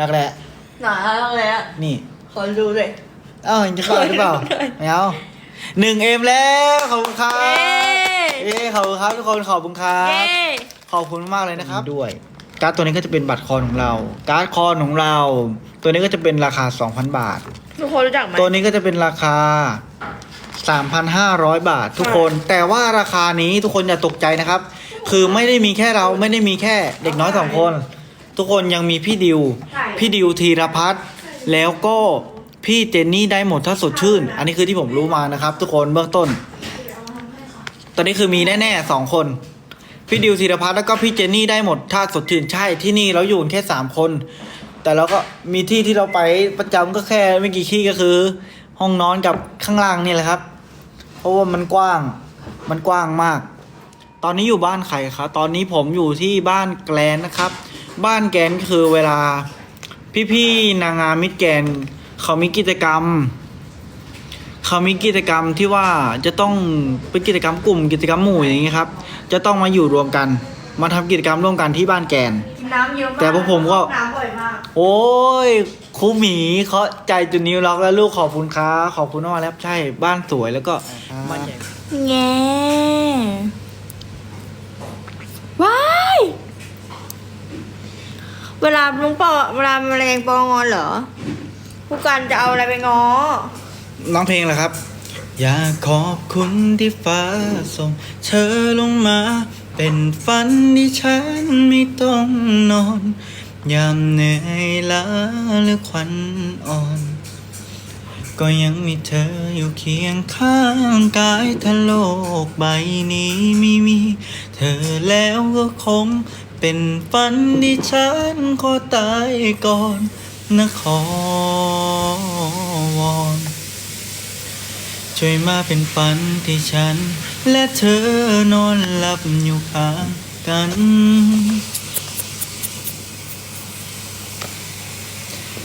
รักแร้หนาเลยอะนี่ ขอดูเลยเอ้ายังจะเข้าหรือเปล่าขอดูหน่อยไม่เอาหนึ่งเอ็มแล้วขอบคุณครับเย้เอ้ขอบคุณครับทุกคนขอบคุณครับเย้ขอบคุณมากเลยนะครับ ด้วย การ์ดตัวนี้ก็จะเป็นบัตรคอนของเรา การ์ดคอนของเรา ตัวนี้ก็จะเป็นราคา 2,000 บาท ทุกคนรู้จักไหมตัวนี้ก็จะเป็นราคา 3,500 บาท ทุกคน แต่ว่าราคานี้ทุกคนอย่าตกใจนะครับ คือไม่ได้มีแค่เราไม่ได้มีแค่เด็กน้อยสองคน ทุกคนยังมีพี่ดิว พี่ดิวธีรพัฒน์แล้วก็พี่เจนนี่ได้หมดถ้าสดชื่น อันนี้คือที่ผมรู้มานะครับ ทุกคนเบื้องต้น ตอนนี้คือมีแน่ๆสองคน พี่ดิวธีรพัฒน์แล้วก็พี่เจนนี่ได้หมดถ้าสดชื่นใช่ที่นี่เราอยู่กันแค่สามคน แต่เราก็มีที่ที่เราไปประจำก็แค่ไม่กี่ที่ก็คือ ห้องนอนกับข้างล่างนี่แหละครับ เพราะว่ามันกว้างมันกว้างมาก ตอนนี้อยู่บ้านใครครับตอนนี้ผมอยู่ที่บ้านแกลนนะครับ บ้านแกลนคือเวลา พี่ๆนางงามมิตรแกรนด์เขามีกิจกรรม เขามีกิจกรรมที่ว่าจะต้องเป็นกิจกรรมกลุ่มกิจกรรมหมู่อย่างเงี้ยครับ จะต้องมาอยู่รวมกัน มาทำกิจกรรมร่วมกันที่บ้านแกน น้ำเยอะมากแต่พวกผมก็ น้ำบ่อยมากโอ้ยครูหมีเขาใจจุดนิ้วล็อกแล้วลูกขอบคุณครับขอบคุณมากแล้วใช่บ้านสวยแล้วก็บ้านใหญ่ แง่ว้าย เวลาลุงปอเวลาแมลงปองอนเหรอ ผู้การจะเอาอะไรไปง้อน้องเพลงเหรอครับ อยากขอบคุณที่ฟ้าส่งเธอลงมา เป็นฝันที่ฉันไม่ต้องนอน ยามเหนื่อยล้าหรือควันอ่อน ก็ยังมีเธออยู่เคียงข้างกายถ้าโลกใบนี้ไม่มี เธอแล้วก็คง เป็นฝันที่ฉันขอตายก่อนนะขอวอนช่วยมาเป็นฝันที่ฉัน และเธอนอนหลับอยู่ข้างกัน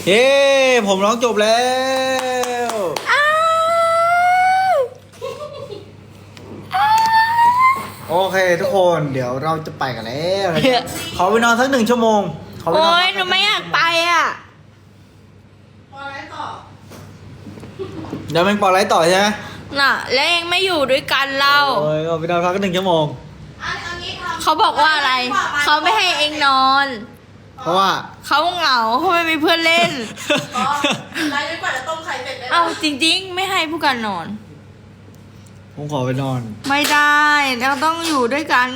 เย้ ผมร้องจบแล้ว โอเคทุกคนเดี๋ยวเราจะไปกันแล้วนะครับขอไปนอนสักหนึ่งชั่วโมงขอไปนโอ๊อนยหนูไม่อยากไปอะเดี๋ยวแมงปอไลฟ์ต่อใช่ไหมน่ะ แล้วเองไม่อยู่ด้วยกันเราโอ้ยขอไปนอนพักหนึ่งชั่วโมงเขาบอกว่าอะไร เขาไม่ให้เองนอน เพราะว่าเขาเหงาเขาไม่มีเพื่อนเล่นไลฟ์จนกว่าจะต้มไข่เสร็จเลยนะเอาจริง ๆ ไม่ให้ผู้การนอน ผมขอไปนอน ไม่ได้เราต้องอยู่ด้วยกัน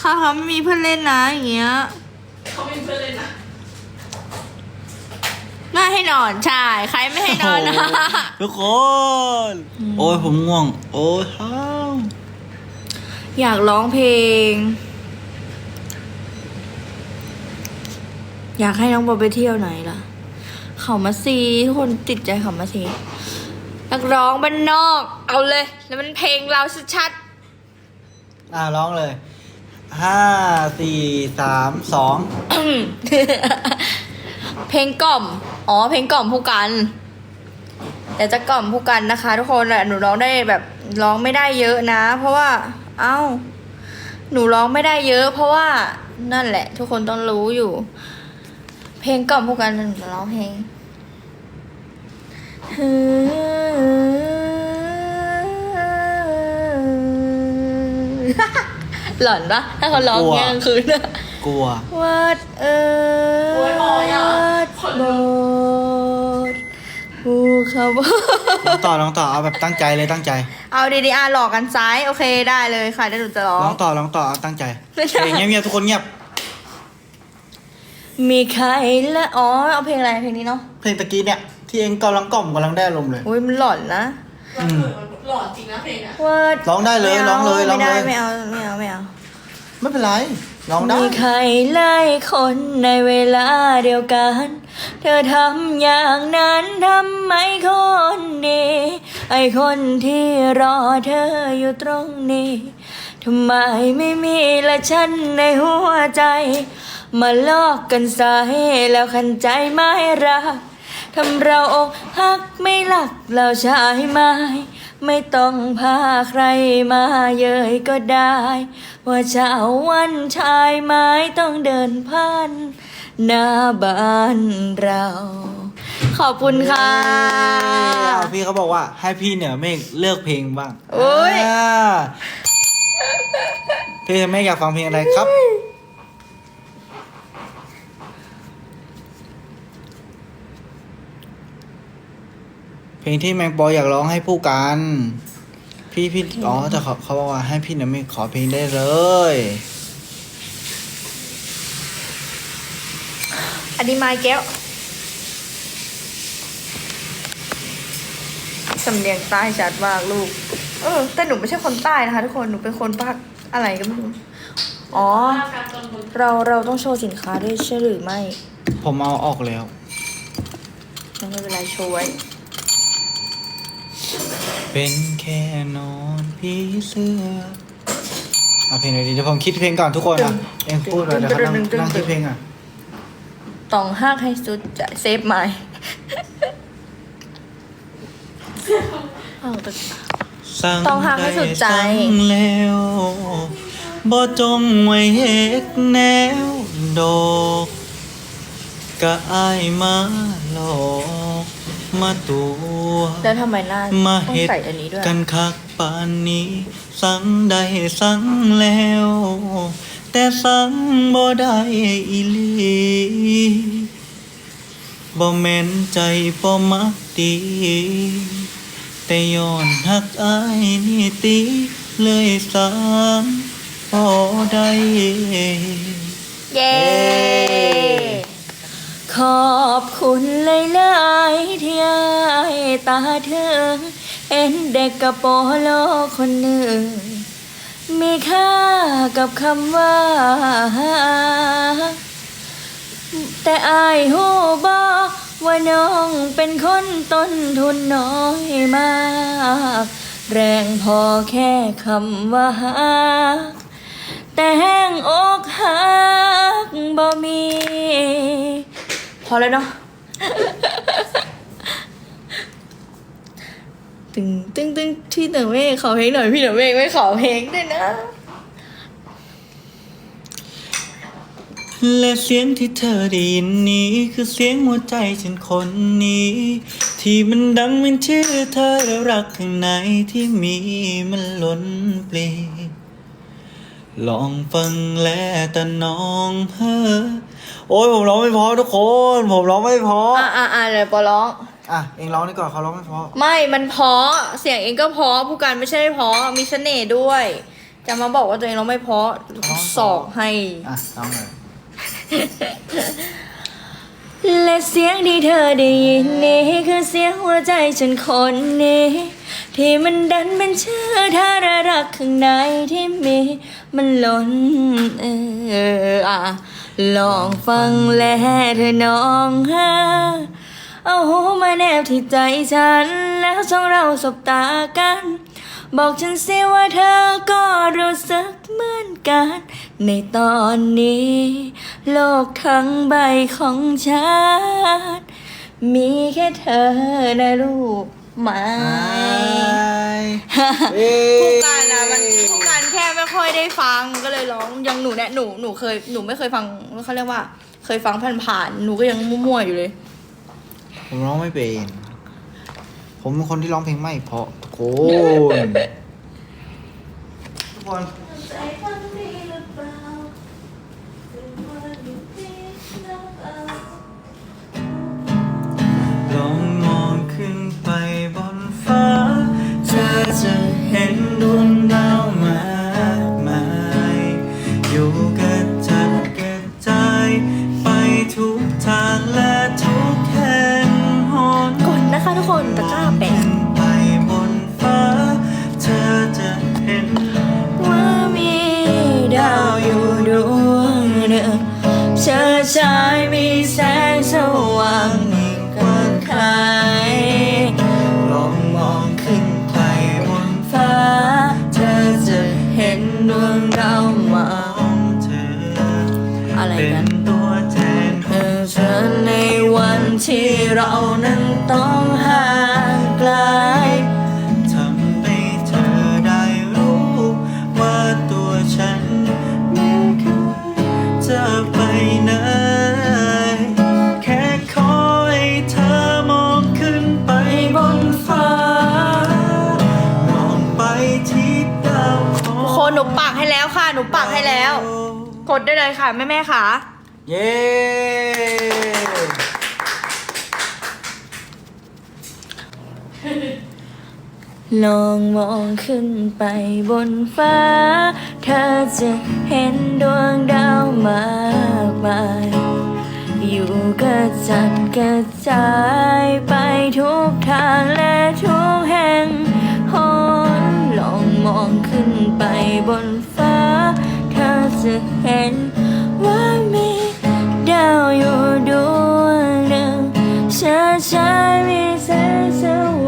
ถ้าเขาไม่มีเพื่อนเล่นนะอย่างเงี้ยเขาไม่เพื่อนเลยนะน่าให้นอนใช่ใครไม่ให้นอนนะทุกคน โอ้ยผมง่วง โอ้ยฮ้าวอยากร้องเพลง อยากให้น้องบอลไปเที่ยวไหนล่ะ เขามาซีทุกคนติดใจเขามาซี นักร้องบ้านนอก เอาเลย แล้วมันเพลงเราชัดอ่าร้องเลยห้าสี่สามสองๆ เพลงกล่อม อ๋อ เพลงกล่อมผู้กันเดี๋ยวจะกล่อมผู้กันนะคะ ทุกคนแหละหนูร้องได้แบบร้องไม่ได้เยอะนะ เพราะว่า เอ้า หนูร้องไม่ได้เยอะ เพราะว่านั่นแหละ ทุกคนต้องรู้อยู่ เพลงกล่อมผู้กันหนูร้องเพลง หล่อนปะถ้าเขาร้องเงี้ยกลางคืนอะ กลัววัดเอิญโอ้ยพออะวัดโบสถ์ภูเขาลองต่อลองต่อเอาแบบตั้งใจเลยตั้งใจเอาดีๆอะหลอกกันซ้าย โอเคได้เลยค่ะเดี๋ยวหนูจะร้อลงองต่อลองต่อเอาตั้งใจเพลงเงียบๆทุกคนเงียบ มีใครละอ๋อเอาเพลงอะไรเพลงนี้เนาะ เพลงตะกี้เนี่ยที่เองกำลังกล่อมกำลังได้ลมณ์เลย อุ้ยมันหลอนนะ อืม หลอนจริงนะเพลงอะวัดร้องได้เลยม่าร้องเลยร้องไม่ได้เลย ไม่เอาไม่เอาไม่เอาไม่เป็นไรร้องได้ มีใครไล่คนในเวลาเดียวกัน เธอทำอย่างนั้นทำไมคนดีไอคนที่รอเธออยู่ตรงนี้ทำไมไม่มีละฉันในหัวใจ มาลอกกันใส่แล้วขันใจไม่รัก ทำเราอกหักไม่หลักเราชายไม้ไม่ต้องพาใครมาเย้ยก็ได้ ว่าเช้าวันชายไม้ต้องเดินผ่านหน้าบ้านเรา ขอบคุณค่ะอ้าวพี่เขาบอกว่าให้พี่เหนือเมฆเลือกเพลงบ้างโอ้ยาพี่เหนือเมฆอยากฟังเพลงอะไรครับ เพลงที่แมงปออยากร้องให้ผู้กัน พี่พี่อ๋อแต่เขาเขาบอกว่าให้พี่เหนือเมฆขอเพลงได้เลยอันนี้ไม้แก้วสำเนียงใต้ชัดมากลูก เออ แต่หนูไม่ใช่คนใต้นะคะ ทุกคน หนูเป็นคนภาคอะไรก็ไม่รู้ อ๋อการตอนบนเราเราต้องโชว์สินค้าด้วยใช่หรือไม่ ผมเอาออกแล้วงั้นไม่เป็นไรโชว์ไว้ เป็นแค่นอนผีเสื้อเอาเพลงไหนดีเดี๋ยวผมคิดเพลงก่อนทุกคนอะเองพูดเลยเดี๋ยวเขานั่งนั่งคิดเพลงอะต้องหักให้สุดจะเซฟไม้อ้าวแต่สั่ต้องหาให้สุดใจสั่งแล้วบ่จงไว้เฮ็ดแนวดอกกะอายมาหลอก มาตัวแล้วทำไมหน้ามาต้องเฮ็ดใส่อันนี้ด้วย กันคักปานนี้ สั่งได้สั่งแล้ว แต่สั่งบ่ได้อีหลีบ่แม่นใจบ่มักดีแต่ย้อนหักอายนี่ติเลยสั่งบ่ได้เย้ ขอบคุณหลายๆที่อายตาเธอเห็นเด็กกระโปโลคนหนึ่ง มีค่ากับคำว่า แต่อายหูบอกว่าน้องเป็นคนต้นทุนน้อยมาก แรงพอแค่คำว่าหาแต่แห้งอกหักบ่มี อแล้วเนาะตึงตึงตึงที่เหนือเมฆขอเพลงหน่อยพี่เหนือเมฆไม่ขอเพลงด้วยนะ และเสียงที่เธอได้ยินนี้ คือเสียงหัวใจฉันคนนี้ ที่มันดังเป็นชื่อเธอและรักข้างในที่มีมันล้นปลีลองฟังและแต่น้องเฮ้อ โอ้ยผมร้องไม่เพอทุกคน ผมร้องไม่เพออะอะอะเดี๋ยวปอร้อง อะเองร้องดีกว่อนเขาร้องไม่เพอไม่ มันเพราะเสียงเองก็เพราะผู้การไม่ใช่เพราะมีเสน่ห์ด้วย จะมาบอกว่าตัวเองร้องไม่เพราะสอกให้ อะร้องเลยและเสียงที่เธอได้ยินนี่คือเสียงหัวใจฉันคนนี้ ที่มันดันเป็นชื่อเธอและรักข้างในที่มี มันล้นเอออะ ลองฟังแลเธอน้องฮะเอาหูมาแนบที่ใจฉัน แล้วสองเราสบตากัน บอกฉันสิว่าเธอก็รู้สึกเหมือนกัน ในตอนนี้ โลกทั้งใบของฉัน มีแค่เธอนะลูก ไม้ผู้การนะมันผู้การแค่ไม่ค่อยได้ฟังก็เลยร้องอยังหนูเนี่ยหนูหนูเคยหนูไม่เคยฟังเขาเรียกว่า เคยฟังผ่านๆหนูก็ยังมั่วๆอยู่เลย ผมร้องไม่เป็น ผมเป็นคนที่ร้องเพลงไม่เพราะทุกคนทุกคน เรานั้นต้องห่างไกลทำให้เธอได้รู้ ว่าตัวฉันไม่เคจะไปไหนปาดหนูปักให้แล้วค่ะ หนูปักให้แล้ว กดได้เลยค่ะ แม่แม่ๆค่ะ เย้ ลองมองขึ้นไปบนฟ้า เธอจะเห็นดวงดาวมากมาย อยู่กระจัดกระจายไปทุกทางและทุกแห่งหนลองมองขึ้นไปบนฟ้า เธอจะเห็นว่ามีดาวอยู่ดวงหนึ่งช้าช้ามีแสงสว่าง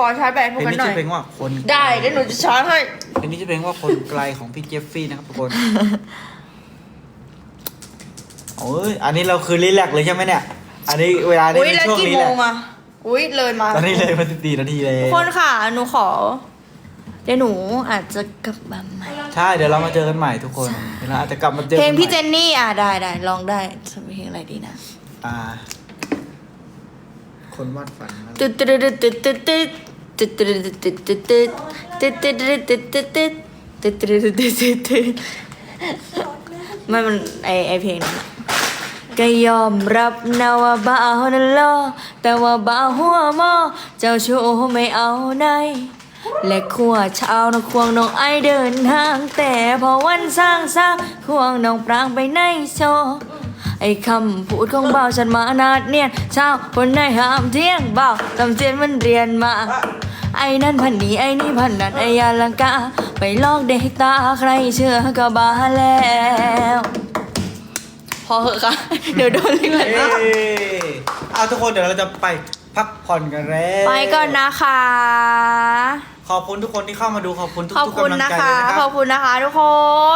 ปอชาร์จแบตพวกเพลงกันนี้หน่อจะยเพลงว่าคนได้เดี๋ยวหนูจะชาร์จให้ เพลงนี้จะเพลงว่าคนไกลของพี่เจฟฟี่นะครับทุกคน โอ้ย อันนี้เราคือรีแลกซ์เลยใช่ไหมเนี่ย อันนี้เวลานี้อุ้ยเป็นแล้วช่วงกี่นี้โมแหละงอะอุ้ยเลยมาตอนนี้เลยมาสิบสี่นาทีเลย ทุกคนค่ะ หนูขอ เดี๋ยวหนูอาจจะกลับมาใหม่ ใช่ เดี๋ยวเรามาเจอกันใหม่ทุกคนเดี๋ยวเราอาจจะกลับมาเจอเพลงกันพี่เจใหม่นนี่อะได้ได้ลองได้จะเพลงอะไรดีนะอ่า คนวาดฝันนะ ตึ๊ดตึ๊ดตึ๊ดตึ๊ดตึ๊ดตึ๊ด ตึ๊ดตึ๊ดตึ๊ดตึ๊ดตึ๊ดตึ๊ดตึ๊ดตึ๊ดตึ๊ดตึ๊ดตึ๊ดตึ๊ดตึ๊ดตึ๊ดตึ๊ดไม่มันไอไอเพลงนั้นก็ยอมรับนะว่าบ้านั่นลอแต่ว่าบ้าหัวมอเจ้าชู้ไม่เอาไหนและขัวเช้านะควงน้องไอเดินทาง แต่พอวันสร้างสร้างควงน้องปรางไปในโชว์ไอ้คำพูดของเบาฉันมานาดเนียนเช้าคนในห้ามเที่ยงเบาตำเจียนมันเรียนมา ไอ้นั่นพันนี้ไอ้นี่พันนั้นไอ้ยาลังกาไปลอกเด็กตาใครเชื่อก็บ้าแล้ว พอเหอะค่ะ เดี๋ยวโดนเรียกเอ้เอาทุกคนเดี๋ยวเราจะไปพักผ่อนกันแล้วไปก่อนนะคะ ขอบคุณทุกคนที่เข้ามาดูขอบคุณทุกขอบทุกคุณกำลังนะใจคะเลยนะคขรัอบบคุณนะคะทุกค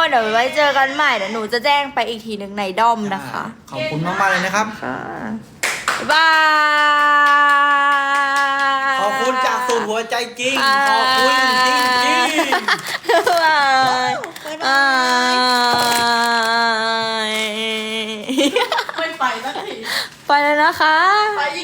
น เดี๋ยวไว้เจอกันใหม่เดี๋ยวหนูจะแจ้งไปอีกทีหนึ่งในด้อมนะคะขอบคุณมากๆเลยนะครับ ค่ะบ๊ายบาย ใจจริง ขอบคุณจริงจริงบ๊ายบายบายไม่ไปสักที ไปแล้วนะคะไปยิ่ง